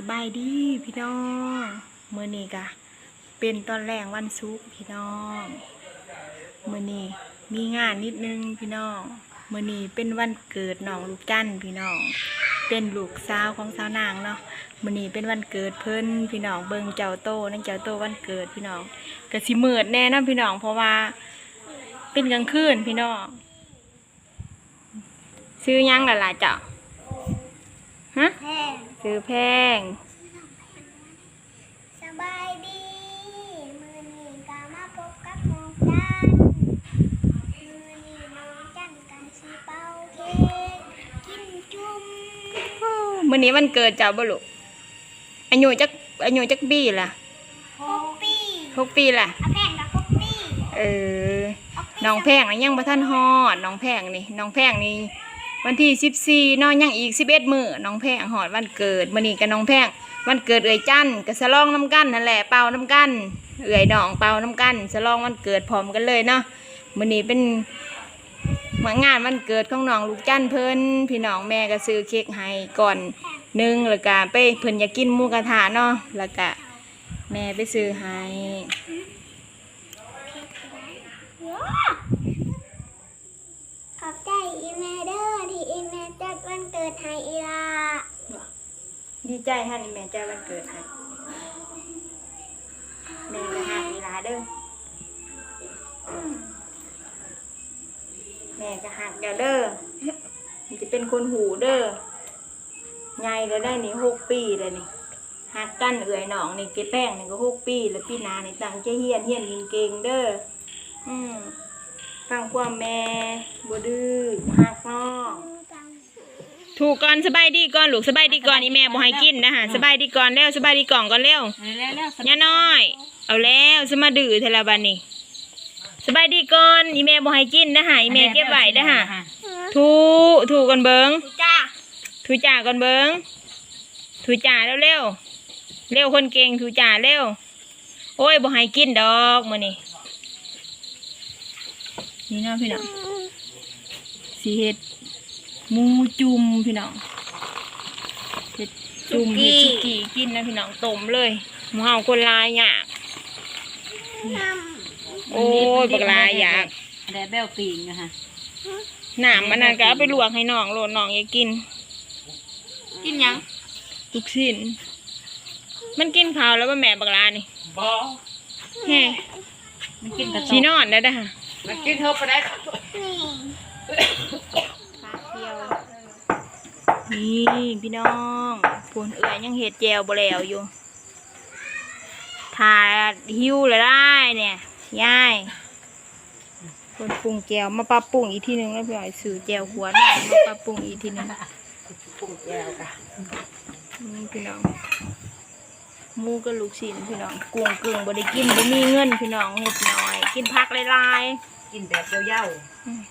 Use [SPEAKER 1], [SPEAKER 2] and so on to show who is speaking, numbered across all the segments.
[SPEAKER 1] สบายดีพี่น้องมือนี้กะเป็นตอนแรกวันศุกพี่น้องมือนี้มีงานนิดนึงพี่น้องมือนี้เป็นวันเกิดน้องลูกจันพี่น้องเป็นลูกสาวของสาวนางเนาะมือนี้เป็นวันเกิดเพิ่นพี่น้องเบิงเจ้าโตนั่นเจ้าโตวันเกิดพี่น้องก็สิมืดแน่นะพี่น้องเพราะว่า เป็นกลางคืนพี่น้องซื้อยังล่ะล่ะเจ้าฮะ ซื้อแพง
[SPEAKER 2] สบายดี มือนี้ก็มาพบกับน้องจันมือนี้น้องจันกันสิเป่าเค้กกินจุ่ม
[SPEAKER 1] มื้อนี้วันเกิดเจ้าบ่ลูกอายุจักอายุจักปีล่ะ
[SPEAKER 2] หกปี
[SPEAKER 1] หกปีล่ะ
[SPEAKER 2] อาแพงกับหกปี
[SPEAKER 1] เออ น้องแพงน่ะยังบ่ทันฮอด น้องแพงนี่ น้องแพงนี่ วันที่สิบสี่14เนยังอีกสิบเอ็ดมือน้องแพงฮอดวันเกิดมื้อนี้กับน้องแพงวันเกิดเอ่ยจันก็สลองน้ำกันนั่นแหละเป่าน้ำกันเอ่ยน้องเป่าน้ำกันสลองวันเกิดพร้อมกันเลยเนาะมื้อนี้เป็นมือนงานวันเกิดของน้องลูกจันเพิ่นพี่น้องแม่ก็ซื้อเค้กให้ก่อนหนึ่งแล้วก็ไปเพิ่นอยากกินมูกระทะเนาะแล้วก็แม่ไปซื้อให้
[SPEAKER 2] ขอบใจอีแม่เด้อ แม่จัดวันเกิดให้อีลา
[SPEAKER 1] ดีใจฮะนี่แม่ใจวันเกิดให้แม่ก็หักเวลาเด้อแม่ก็หักเดี๋ยวเด้อมันจะเป็นคนหูเด้อใหญ่แล้วได้นี่หกปีเลยนี่หักกันเอื่อยหนองนี่เกแป้งนี่ก็หกปี แล้วปีหนาในี่ตั้งใจเฮียนเฮียนเก่งเด้ออืมฟังความแม่บดื้อหักน้อง ถูกก่อนสบายดีก่อนลูกสบายดีก่อนอีแม่บ่ให้กินนะฮะสบายดีก่อนเร็วสบายดีก่อนก่อนเร็ว
[SPEAKER 3] เร็วๆ
[SPEAKER 1] ย่าน้อย เอาแล้วสมาดื้อเทละบันนี่สบายดีก่อนอีแม่บ่ให้กินนะฮะอีแม่เก็บไว้นะฮะถูถูก่อนเบิง
[SPEAKER 2] จ้า
[SPEAKER 1] ถูจ่าก่อนเบิงถูจ่าเร็วเร็วเร็วคนเก่งถูจ่าเร็วโอ้ยบ่ให้กินดอกมื้อนี้นี่เนาะพี่น้องสีเฮ็ด หมูจุ่มพี่น้องเฮ็ดจุ่มเฮ็ดสุกี้กินนะพี่น้องต้มเลยหมูเฮาคนหลายอยากโอ้ยบักหลายอยาก
[SPEAKER 3] แดดเบลปิงอะฮะ
[SPEAKER 1] น้ำมันน่ะก็เอาไปลวกให้น้องโลดน้องอยากกิน กินหยังลูกชิ้นมันกินข้าวแล้วบ่แม่บักหลานี่
[SPEAKER 3] บอ
[SPEAKER 1] แฮ่
[SPEAKER 3] มันกินกระ
[SPEAKER 1] ชี
[SPEAKER 3] ต
[SPEAKER 1] นอนได้อเด้อค่ะ
[SPEAKER 3] มันกินเท่าไปได้ครับ
[SPEAKER 1] นี่พี่น้องพูนเอื่อยยังเห็ดแจวบ่แล้วอยู่ทาหิวเลยได้เนี่ยยายคนปรุงแจวมาปรับปรุงอีกทีหนึงแล้วพี่อ้อยซื้อแจวหัวหน่อยมาปรับปรุงอีกทีหนึง
[SPEAKER 3] ปรุงแก้วค่ะ
[SPEAKER 1] นี่พี่น้องหมูกับลูกชิ้นพี่น้องกุ้งกึ่งบ่ได้กินบ่มีเงินพี่น้องเฮ็ดน้อย กินผักหลาย
[SPEAKER 3] กินแบบเย้า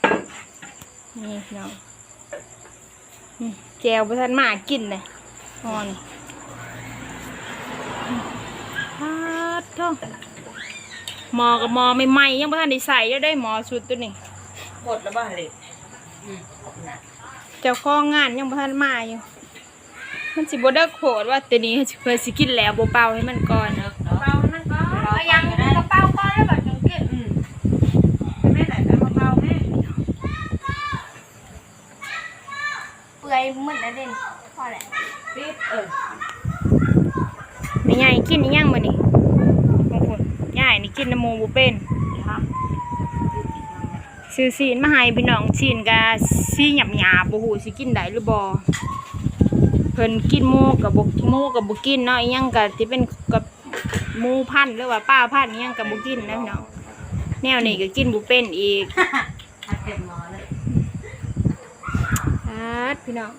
[SPEAKER 1] ๆนี่พี่น้องนี่แจวบ่ทันมากินเลยอ่อนฮัดเท่าหมอกับหมอใหม่ๆยังบ่ทันได้ใส่ยังได้หมอสุดตัวนี้
[SPEAKER 3] ๆหมดแล้วบ้านเลยอืม
[SPEAKER 1] เจ้าของงานยังบ่ทันมาอยู่มันสิบ่ได้โขดว่าตัวนี้เพิ่นสิกินแล้วบ่เป่าให้มันก่อน
[SPEAKER 3] เนาะเป่ามันก็
[SPEAKER 2] เอายังกระเป๋าก้อนแล้วแบบจังเก็บ
[SPEAKER 3] อืมแม่ไหนแม่มาเป่าแม่
[SPEAKER 2] เปื่อยเหมือนแล้วเด่นพอแหละ
[SPEAKER 3] ปิดเออ
[SPEAKER 1] แม่ใหญ่กินอีหยังมื้อนี้บางคนยายนี่กินน้ำหมูบ่เป็น
[SPEAKER 3] ครับ
[SPEAKER 1] ซื้อซีนมาให้พี่น้องซีนก็ซีหยับหยาบบ่ฮู้สิกินได้หรือบ่เพิ่นกินหมูกับบ่หมูกับบ่กินเนาะอีหยังก็สิเป็นกับหมูพันธุ์หรือว่าป้าพันธุ์อีหยังก็บ่กินนะพี่น้องแนวนี้ก็กินบ่เป็นอีก
[SPEAKER 3] ถ้าเต็มหมอเลย
[SPEAKER 1] อา ดพี่น้อง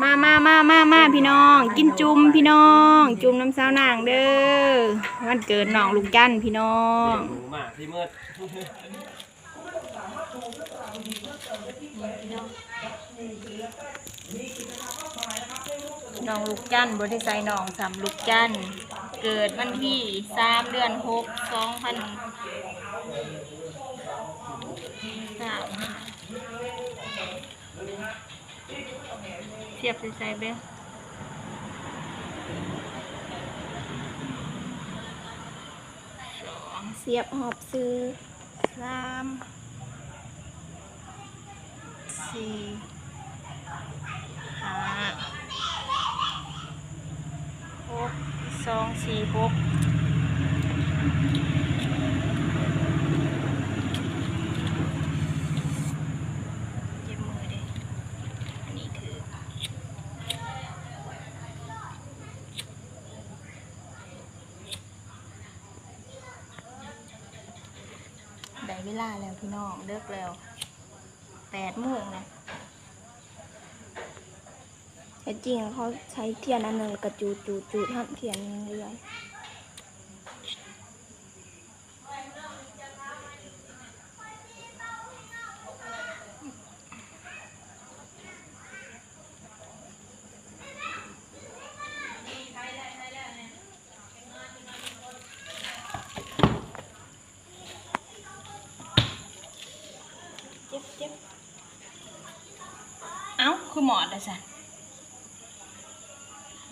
[SPEAKER 1] มามามามามาพี่น้อง กินจุ่มพี่น้อง จุ่มน้ำสาวนางเด้อวันเกิดน้องลุงจันทร์พี่น้อง
[SPEAKER 4] หนูมาที่มืด
[SPEAKER 1] น้องลูกจันทร์บริษัทน้องสามลูกจันทร์เกิดวันที่สามเดือนหกสองพันสาม เทียบใส่ๆเบ้สอง
[SPEAKER 2] เสียบหอบซื้อ
[SPEAKER 1] สามสี่ห้าหกสองสี่หกเจ็บมือดิอันนี้คือ ได้เวลาแล้วพี่ น้องเลิกแล้วแปดโมงนะ
[SPEAKER 2] แต่จริงเขาใช้เทียนอันหนึ่งกระจูดจูดจูดหันเทียนเรื่อย
[SPEAKER 1] เจ็บเจ็บเอ้าคือหมอดอะสัน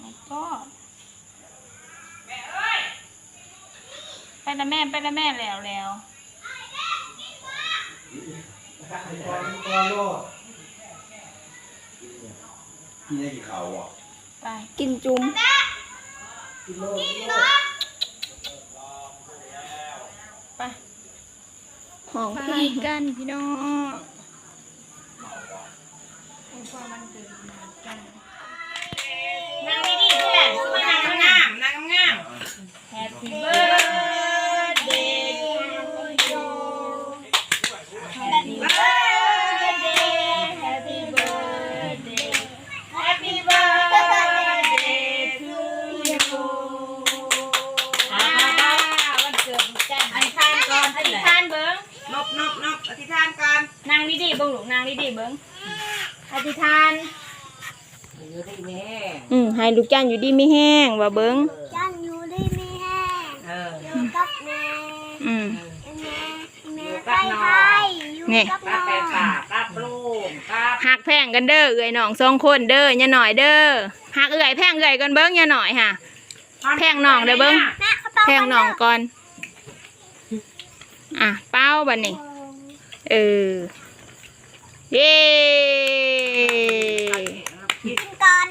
[SPEAKER 1] แล้วก็ไปละแม่ไปละแม่แล้วแล้ว
[SPEAKER 4] กินได้กี่เขาอะ
[SPEAKER 1] ไป
[SPEAKER 2] ๆกินจุ้ม
[SPEAKER 1] ไป
[SPEAKER 2] ห้อง
[SPEAKER 1] ไป
[SPEAKER 2] พี่
[SPEAKER 1] กันพี่น้อง นางดีๆนี่แหละนางงามนางงาม Happy birthday to you Happy birthday Happy birthday Happy birthday to you อ่าวันเกิดกันอธิษฐานก่อนอธิษฐานเบิ้ง
[SPEAKER 3] นบนบนบอธิษฐานก่อน
[SPEAKER 1] นางดีๆเบิ้งหลูกนางดีๆเบิ้ง อธิษฐาน
[SPEAKER 3] อยู่ที่แม่
[SPEAKER 1] อืมให้ลูกจันอยู่ดีไม่แห้งว่าเบิ้ง
[SPEAKER 2] จันอยู่ได้ไม่แห้ง
[SPEAKER 3] เออ
[SPEAKER 2] อยู่กับแม่
[SPEAKER 1] อืม
[SPEAKER 2] แม่แม่
[SPEAKER 3] อยู่
[SPEAKER 2] ไป
[SPEAKER 3] กับน้อง
[SPEAKER 2] ไทยอยู่
[SPEAKER 1] นี่
[SPEAKER 2] กับ
[SPEAKER 3] ป้า
[SPEAKER 2] น้อ
[SPEAKER 3] แปะ
[SPEAKER 2] ง
[SPEAKER 3] ป่าป้าปลูกป้า
[SPEAKER 1] หักแพงกันเด้อเอื่อยน้องสองคนเด้ออย่าหน่อยเด้อหักเอื่อยแพงเอื่อยก่อนเบิ้งอย่าหน่อยค่ะแพงน้องเด้อเบิ้ง
[SPEAKER 2] แม่เขาเป่า
[SPEAKER 1] แพงน้องก่อน อะเป้าบัดนี้เออ เย้
[SPEAKER 2] กินก่อน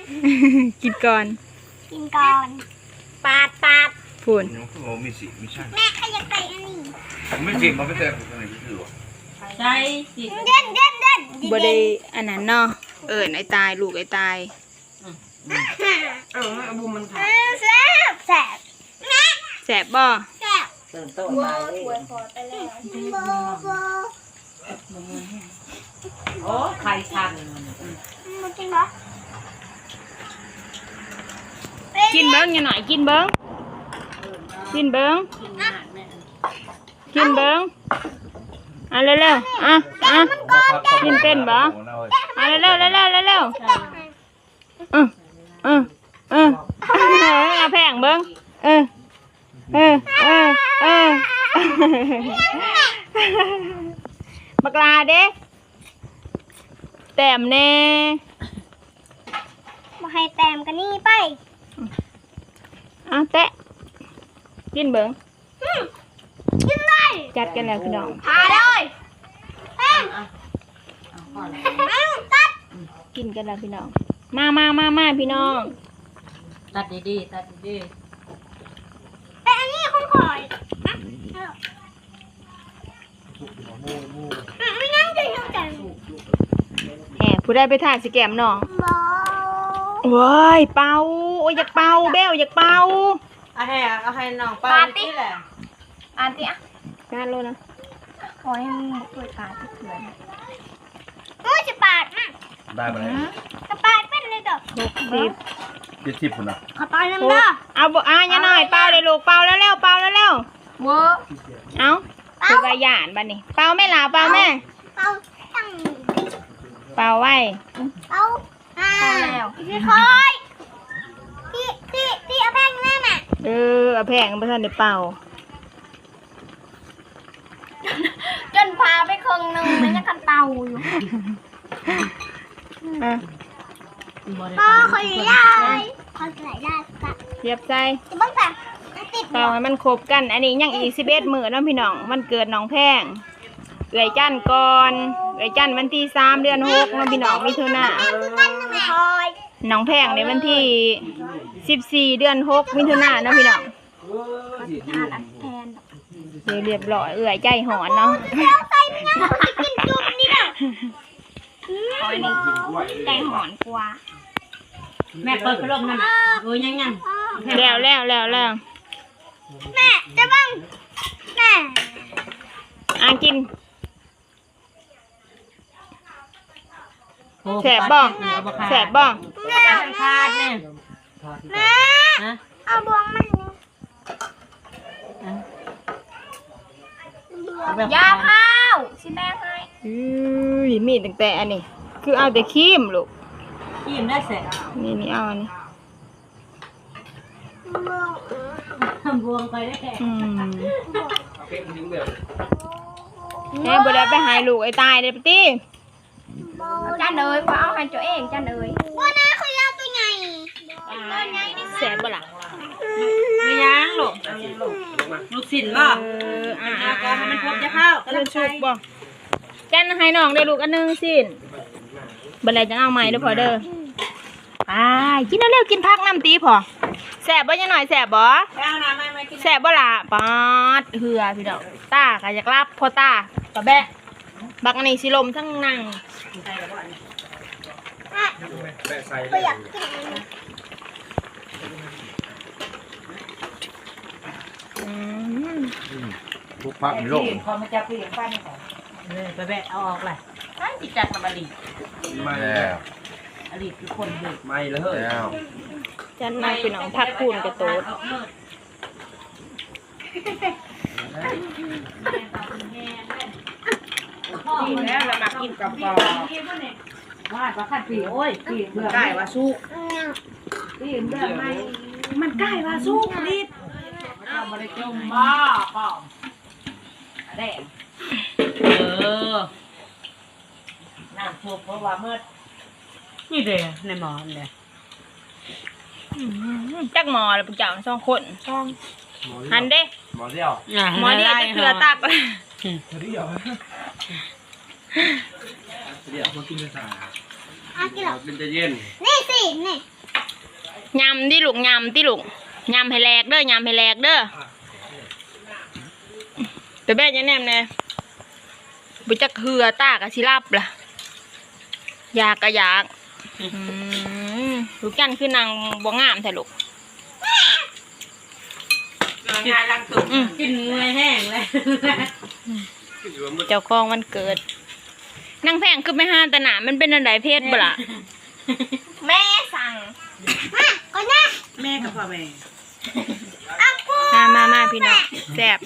[SPEAKER 1] กินก่อน
[SPEAKER 2] กินก่อน ปาดปาด
[SPEAKER 1] พูน
[SPEAKER 4] น้องโอ้ไม่สิไม่ใช่
[SPEAKER 2] แม่ขยับไปอันนี้
[SPEAKER 4] ไม่สิมันไม่ใช่อะไรที่คือวะ
[SPEAKER 3] ใช่สิ
[SPEAKER 2] เด่นเด่นเด่น
[SPEAKER 1] บ่ได้อันนั้นเนาะเอิ้นไอ้ตายลูกไอ้ตาย
[SPEAKER 3] เออเอาบุมมันค่ะ
[SPEAKER 2] เออแซ่บแซ่บแม่
[SPEAKER 1] แสบบ่
[SPEAKER 2] แซ่บ
[SPEAKER 3] เติมโต๊ะ
[SPEAKER 2] โบ
[SPEAKER 3] มา
[SPEAKER 2] ถวยพอไปแล้ว โบโบ
[SPEAKER 3] โอ้ไข่ชัน
[SPEAKER 2] มันกินเหรอ
[SPEAKER 1] กินเบิ้งอย่าหน่อยกินเบิ้งกินเบิ้งกินเบิ้งอะเร็วๆอะอะกินเป็นบ่อะเร็วๆเร็วๆเร็วๆเออเออเออเอาแพงเบิ้งเออเออเออเออบักลาเด้แต้มแน่
[SPEAKER 2] มาให้แต้มกันนี่ไป
[SPEAKER 1] อะแตะกินเบิ้ง
[SPEAKER 2] กินเลย
[SPEAKER 1] จัดกันแล้วพี่น้อง
[SPEAKER 2] พาเลยแต้ม
[SPEAKER 3] ก่อน
[SPEAKER 2] เอาตัด
[SPEAKER 1] กินกันแล้วพี่น้อง มามามามาพี่น้อง
[SPEAKER 3] ตัดดีๆตัดดี
[SPEAKER 2] ไปอันนี้ของข่อยนะเอาอะไม่งั้นจะยังกัน
[SPEAKER 1] แหม ผู้ได้ไปถ่ายสแกมน้อง
[SPEAKER 2] บอ
[SPEAKER 1] ว้ายเป่าโอ้ยอยากเป่าเบลอยากเป่า
[SPEAKER 3] ๆเอาให้เอาให้น้องไปนี่แหละ
[SPEAKER 2] อ่านสิอะ
[SPEAKER 1] การโลนะ
[SPEAKER 2] ขอให้มึงบอกด้วยปาดเถื่อนโอ้ยจะปาดอะ
[SPEAKER 4] ได้มาแล้ว
[SPEAKER 2] จะปาดเป็นเลยเด้อ
[SPEAKER 1] หกสิบ
[SPEAKER 4] เจ็ดสิบคนนะ
[SPEAKER 2] ขอปาดน้ำเด้อ
[SPEAKER 1] เอาบ่อะอย่าหน่อยเป่าเลยลูกเป่าแล้วเร็วๆเป่าแล้วเร็ว
[SPEAKER 2] เวอร์
[SPEAKER 1] ๆเอาคือว่าหยานบัดนี้เป่าแม่หลาเป่าแม่
[SPEAKER 2] เอาตั้ง
[SPEAKER 1] เป่าไว้
[SPEAKER 2] เอาอ่าพี่คอยพี่พี่พี่เอาแป้งแม่น่ะ
[SPEAKER 1] เออเอาแพงบ่ทันได้เป่า
[SPEAKER 2] จนพาไปครึ่งหนึงมันยังกันเป่าอยู่
[SPEAKER 1] อะ
[SPEAKER 2] พ่อขอได้ขอใส่ได้สัก
[SPEAKER 1] เสียบใจ
[SPEAKER 2] จะบ้างแต่มันติด
[SPEAKER 1] เป่าให้มันครบกัน อันนี้ยังอีกสิบเอ็ดมื้อเนาะพี่น้อง มันเกิดน้องแพง เอื่อยจันก่อนเอื่อยจันวันที่สามเดือนหกเนาะพี่น้องมิถุนา
[SPEAKER 2] กันนะแม่คอย
[SPEAKER 1] น้องแพงในวันที่สิบสี่เดือนหกมิถุนาเนาะพี่น้อง
[SPEAKER 2] อ่านอันแทน
[SPEAKER 1] เดี๋ยวเรียบร้อยเอื่อยใจหอนเนาะ
[SPEAKER 2] เราใส่มันยังเขาจะกินจุ่มนี่แหละ
[SPEAKER 1] เอาอันนี้ใจหอนกว่า
[SPEAKER 3] แม่เปิดพัดลมนั่นโอ้ยยังยัง
[SPEAKER 1] แล้วแล้วแล้วแล้ว
[SPEAKER 2] แม่จะบ้างแม่
[SPEAKER 1] อะกิน แสบบ่แสบบ่
[SPEAKER 2] แม่
[SPEAKER 3] คาดเนี่ย
[SPEAKER 2] แม่
[SPEAKER 3] ฮะ
[SPEAKER 2] เอาบวงมันนี่ยาข้าวสิแม่ให้
[SPEAKER 1] อื้อมีตั้งแต่อันนี้ คือเอาแต่ครีมลูก
[SPEAKER 3] ยิ้มได้เสร็จ
[SPEAKER 1] นี่นี่เอาอันนี้
[SPEAKER 3] บวงไปได้แค่
[SPEAKER 1] อืมแม่บ่ได้ไปหายลูกไอ้ตายเด้อปะตี้
[SPEAKER 2] จ้าเนยว่าเอาให้ตัวเองจ้าเนยว่าน้าเขายาวตัวใหญ่ตัวใหญ่นี่
[SPEAKER 1] แสบบ่ล่ะ
[SPEAKER 3] ไม่ยังลูกลูกศิลป์บ่
[SPEAKER 1] เอออ่า
[SPEAKER 3] อะก็ให้มันครบจะเข้าก็
[SPEAKER 1] ก็
[SPEAKER 3] ต้
[SPEAKER 1] ต้
[SPEAKER 3] อ
[SPEAKER 1] องง
[SPEAKER 3] ชุ
[SPEAKER 1] ชุ
[SPEAKER 3] บบ
[SPEAKER 1] บ่จันให้น้องได้ลูกอันหนึงสิบัดไหนจะเอาใหม่เด้อพอเด้อไปกินเร็วๆกินพักน้ำตีพอแสบบ่ยังหน่อยแสบบ่
[SPEAKER 3] เอาน้ำไม่ไม่กิน
[SPEAKER 1] แสบบ่ล่ะปาดเหือพี่ดอกตาก็อยากรับพอตาก็แบะ บักอันนี้สิลมทั้งนั่ง
[SPEAKER 2] ก็อยากกิน
[SPEAKER 1] อืม
[SPEAKER 4] ทุกพักมีโลก
[SPEAKER 3] เขามาจับผู้หญิงป้านี่ก่อนไปแบะเอาออกเลยไอ้จิจัดทำอลี
[SPEAKER 4] ไม่แล้ว
[SPEAKER 3] อลีคือคนเด็ก
[SPEAKER 4] ไม่แล้วแล้ว
[SPEAKER 1] จันมาพี่น้องพักคูนกระโตด
[SPEAKER 3] กินแล้วเรามากินกับปอว่าว่าขัดปีโอ้ยปีเบื่อได้ว่าสู้ปีเบื่อไหมมันใกล้ว่าสู้รีบอ้าวมาได้จมบ้าป้อมแดงเออน้ำซุปเพราะว่าเมื่อนี่เด้ในหมอนเลย
[SPEAKER 1] จักหมอเลยพวกจ้าสองคนสองหันเด้
[SPEAKER 4] หมอเดียว
[SPEAKER 1] หมอเดียวจะเกลือตักเลย
[SPEAKER 4] เดียว เดียวมากินกันสา
[SPEAKER 2] อากินหรอ
[SPEAKER 4] เป็นจะเย็น
[SPEAKER 2] นี่สินี่
[SPEAKER 1] ยำที่ลูกยำที่ลูกยำให้แหลกเด้อยำให้แหลกเด้อไปแบ่ยังแนมแน่บุจักเหือตากะสิรับล่ะ อยากกะอยากอืมลูกจันคือนางบ่งามแท้ลูก
[SPEAKER 3] งานลังตุกกินเงยแห้งเลย
[SPEAKER 1] เจ้าของวันเกิด นางแพงคือไม่ห้าตะหนามันเป็นอันใดเพศบ่ล่ะ
[SPEAKER 2] แม่สั่ง มาก่อนนะ
[SPEAKER 3] แม่กับพ่อแม่
[SPEAKER 2] อากู
[SPEAKER 1] มามามาพี่น้องแซ่บ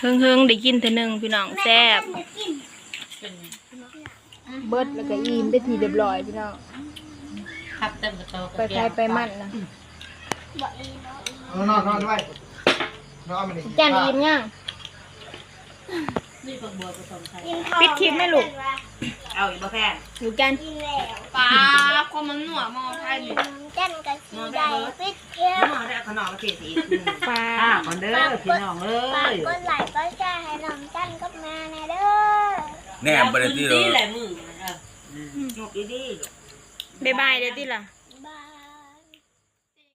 [SPEAKER 1] เฮิงเฮิงๆได้กินเท่อหนึงพี่น้องแซ่บ
[SPEAKER 2] จะกิน
[SPEAKER 1] เบิดแล้วก็อิ่มไปทีเรียบร้อยพี่น้อง
[SPEAKER 3] ครับเต็มกระโต
[SPEAKER 1] ไปใครไปมันนะ
[SPEAKER 2] บอกอีก
[SPEAKER 5] นอนนอนด้วยนอนมันนี่
[SPEAKER 1] จันอิ่มยัง
[SPEAKER 3] นี่ฝักบัวผสมไข่
[SPEAKER 2] กินข้าว
[SPEAKER 1] ปิดคลิปไหมลูก
[SPEAKER 3] เอาอีกบ่แพง
[SPEAKER 1] ลูกจัน
[SPEAKER 2] กินแล้ว
[SPEAKER 1] ปลาความมันหนัวมองไทย
[SPEAKER 2] จันกับสีใดปิดเที่ยว
[SPEAKER 3] น้องได้ขนมมาเทสี
[SPEAKER 1] ปลา
[SPEAKER 3] อ่าก่อนเด้อพี่น้องเอ้
[SPEAKER 2] ฝาก
[SPEAKER 3] ย
[SPEAKER 2] กดไลค์กดแชร์ให้น้องจันกับแม่นะเด้อ
[SPEAKER 4] แน่บริษัท
[SPEAKER 3] ดี
[SPEAKER 4] เลย
[SPEAKER 3] แหละมือเออหยกดี
[SPEAKER 1] บ๊ายบายเดี๋ยวที่ล่ะ
[SPEAKER 2] บาย